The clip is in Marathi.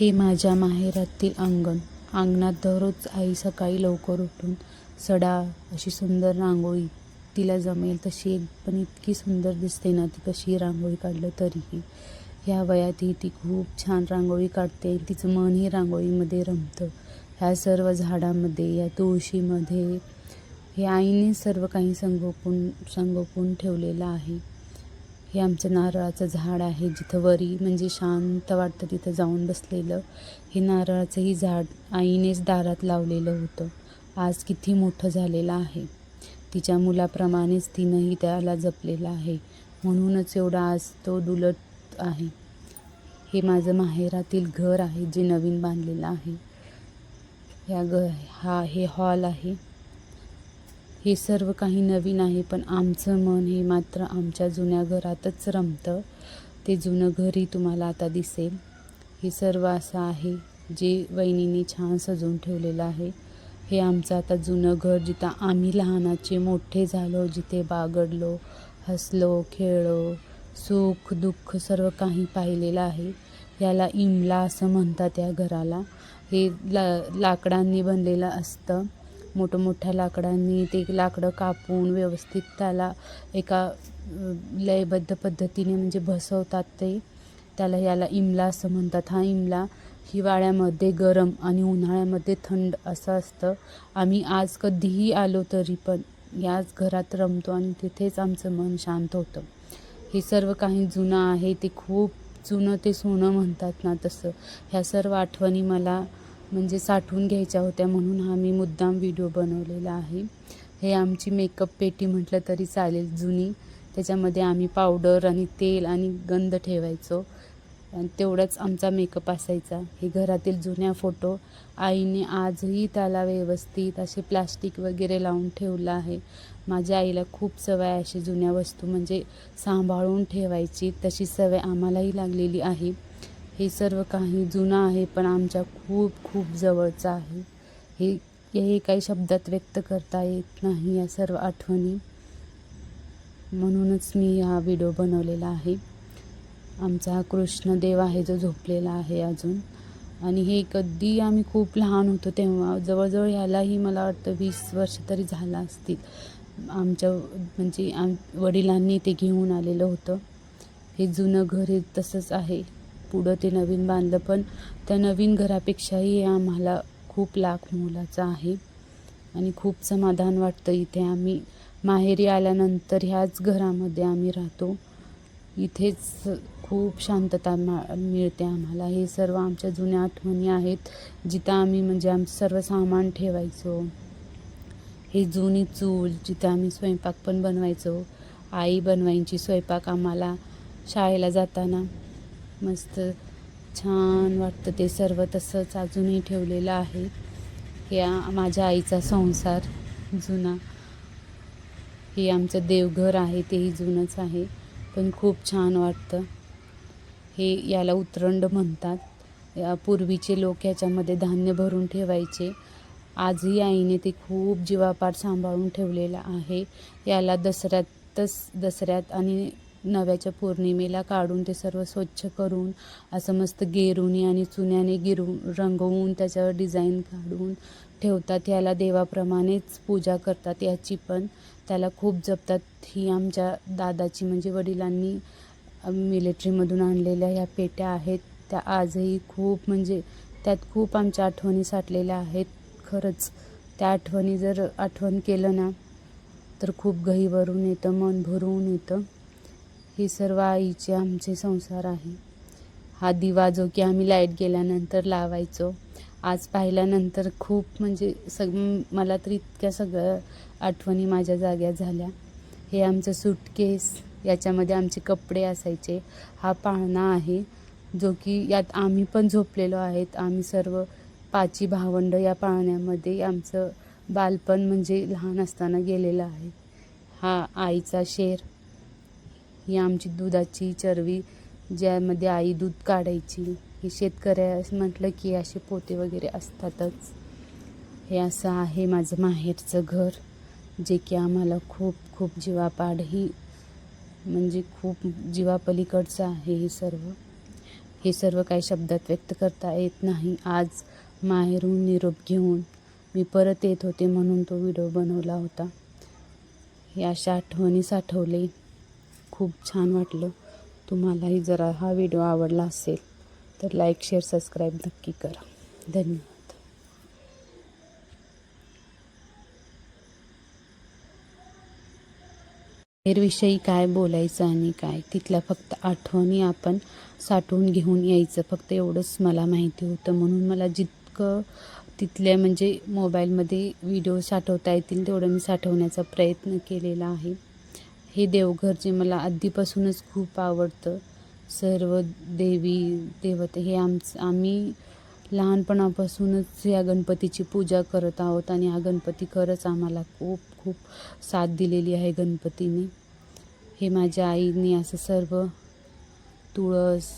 हे माझ्या माहेरातील अंगण. अंगणात दररोज आई सकाळी लवकर उठून सडा अशी सुंदर रांगोळी तिला जमेल तशी एक पण इतकी सुंदर दिसते ना ती कशी रांगोळी काढलं तरीही. ह्या वयातही ती खूप छान रांगोळी काढते. तिचं मनही रांगोळीमध्ये रमतं. ह्या सर्व झाडामध्ये या तुळशीमध्ये हे आईने सर्व काही संगोपून संगोपून ठेवलेलं आहे. हे आमचं नारळाचं झाड आहे जिथं वरी म्हणजे शांत वाटतं तिथं जाऊन बसलेलं. हे नारळाचंही झाड आईनेच दारात लावलेलं होतं. आज किती मोठं झालेलं आहे. तिच्या मुलाप्रमाणेच तिनंही त्याला जपलेलं आहे. म्हणूनच एवढा आज तो डुलत आहे. हे माझं माहेरातील घर आहे जे नवीन बांधलेलं आहे. या घ हा हे हॉल आहे. हे सर्व काही नवीन आहे पण आमचं मन हे मात्र आमच्या जुन्या घरातच रमतं. ते जुनं घरही तुम्हाला आता दिसेल. हे सर्व असं आहे जे वहिनीने छान सजवून ठेवलेलं आहे. हे आमचं आता जुनं घर जिथं आम्ही लहानाचे मोठे झालो जिथे बागडलो हसलो खेळलो सुख दुःख सर्व काही पाहिलेलं आहे. याला इमला असं म्हणतात या घराला. हे ला लाकडांनी बनलेलं असतं. मोठं मोठ्या लाकडांनी ते लाकडं कापून व्यवस्थित त्याला एका लयबद्ध पद्धतीने म्हणजे बसवतात ते. त्याला याला इमला असं म्हणतात. हा इमला हिवाळ्यामध्ये गरम आणि उन्हाळ्यामध्ये थंड असं असतं. आम्ही आज कधीही आलो तरी पण याच घरात रमतो आणि तिथेच आमचं मन शांत होतं. हे सर्व काही जुनं आहे. ते खूप जुनं ते सोनं म्हणतात ना तसं. ह्या सर्व आठवणी मला म्हणजे साठवून घ्यायच्या होत्या म्हणून हा मी मुद्दाम व्हिडिओ बनवलेला आहे. हे आमची मेकअप पेटी म्हटलं तरी चालेल जुनी. त्याच्यामध्ये आम्ही पावडर आणि तेल आणि गंध ठेवायचो. आणि तेवढाच आमचा मेकअप असायचा. हे घरातील जुन्या फोटो आईने आजही त्याला व्यवस्थित असे प्लास्टिक वगैरे लावून ठेवलं आहे. माझ्या आईला खूप सवय आहे अशी जुन्या वस्तू म्हणजे सांभाळून ठेवायची. तशी सवय आम्हालाही लागलेली आहे. हे सर्व काही जुनं आहे पण आमच्या खूप खूप जवळचं आहे. हे हे काही शब्दात व्यक्त करता येत नाही या सर्व आठवणी. म्हणूनच मी हा व्हिडिओ बनवलेला आहे. आमचा हा कृष्णदेव आहे जो झोपलेला आहे अजून. आणि हे कधी आम्ही खूप लहान होतो तेव्हा जवळजवळ ह्यालाही मला वाटतं वीस वर्ष तरी झाला असतील. आमच्या म्हणजे आम वडिलांनी ते घेऊन आलेलं होतं. हे जुनं घर हे तसंच आहे. पुढं ते नवीन बांधलं पण त्या नवीन घरापेक्षाही हे आम्हाला खूप लाख मोलाचं आहे. आणि खूप समाधान वाटतं. इथे आम्ही माहेरी आल्यानंतर ह्याच घरामध्ये आम्ही राहतो. इथेच खूप शांतता मा मिळते आम्हाला. हे सर्व आमच्या जुन्या आठवणी आहेत जिथं आम्ही म्हणजे आमचं सर्व सामान ठेवायचो. हे जुनी चूल जिथं आम्ही स्वयंपाक पण बनवायचो. आई बनवायची स्वयंपाक आम्हाला शाळेला जाताना. मस्त छान वाटतं ते सर्व तसंच अजूनही ठेवलेलं आहे. हे माझ्या आईचा संसार जुना. हे आमचं देवघर आहे तेही जुनंच आहे पण खूप छान वाटतं. हे याला उतरंड म्हणतात. या पूर्वीचे लोक याच्यामध्ये धान्य भरून ठेवायचे. आजही आईने ते खूप जीवापाड सांभाळून ठेवलेलं आहे. याला दसऱ्यातच दसऱ्यात आणि नव्याच्या पौर्णिमेला काढून ते सर्व स्वच्छ करून असं मस्त गेरुनी आणि चुन्याने गिरू रंगवून त्याच्यावर डिझाईन काढून ठेवतात. याला देवाप्रमाणेच पूजा करतात याची पण. त्याला खूप जपतात. ही आमच्या दादाची म्हणजे वडिलांनी मिलिटरीमधून आणलेल्या ह्या पेट्या आहेत. त्या आजही खूप म्हणजे त्यात खूप आमच्या आठवणी साठलेल्या आहेत. खरंच त्या आठवणी जर आठवण केलं ना तर खूप गही भरून येतं मन भरून येतं. हे सर्व आईचे आमचे संसार आहे. हा दिवा जो की आम्ही लाइट गेल्यानंतर लावायचो आज पाहिल्यानंतर खूप म्हणजे सग मला तर इतक्या सगळ्या आठवणी माझ्या जाग्या झाल्या. हे आमचं सूटकेस याच्यामध्ये आमचे कपडे असायचे. हा पाळणा आहे जो की यात आम्ही पण झोपलेलो आहेत. आम्ही सर्व पाची भावंड या पाळण्यामध्ये आमचं बालपण म्हणजे लहान असताना गेलेलं आहे. हा आईचा शेर ही आमची दुधाची चरवी ज्यामध्ये आई दूध काढायची. हे शेतकऱ्यास म्हटलं की असे पोते वगैरे असतातच. हे असं आहे माझं माहेरचं घर जे की आम्हाला खूप खूप जीवापाडही म्हणजे खूप जीवापलीकडचं आहे हे सर्व. हे सर्व काही शब्दात व्यक्त करता येत नाही. आज माहेरून निरोप घेऊन मी परत येत होते म्हणून तो व्हिडिओ बनवला होता. हे अशा आठवणी साठवले. खूप छान वाटलं. तुम्हालाही जरा हा व्हिडिओ आवडला असेल तर लाईक शेअर सबस्क्राईब नक्की करा. धन्यवाद. विषयी काय बोलायचं आणि काय तिथल्या फक्त आठवणी आपण साठवून घेऊन यायचं. फक्त एवढंच मला माहिती होतं. म्हणून मला जितकं तिथल्या म्हणजे मोबाईलमध्ये व्हिडिओ साठवता येतील तेवढं मी साठवण्याचा प्रयत्न केलेला आहे. हे देवघर जे मला आधीपासूनच खूप आवडतं. सर्व देवी देवते हे आमचं आम्ही लहानपणापासूनच या गणपतीची पूजा करत आहोत आणि हा गणपती खरंच आम्हाला खूप खूप साथ दिलेली आहे गणपतीने. हे माझ्या आईने असं सर्व तुळस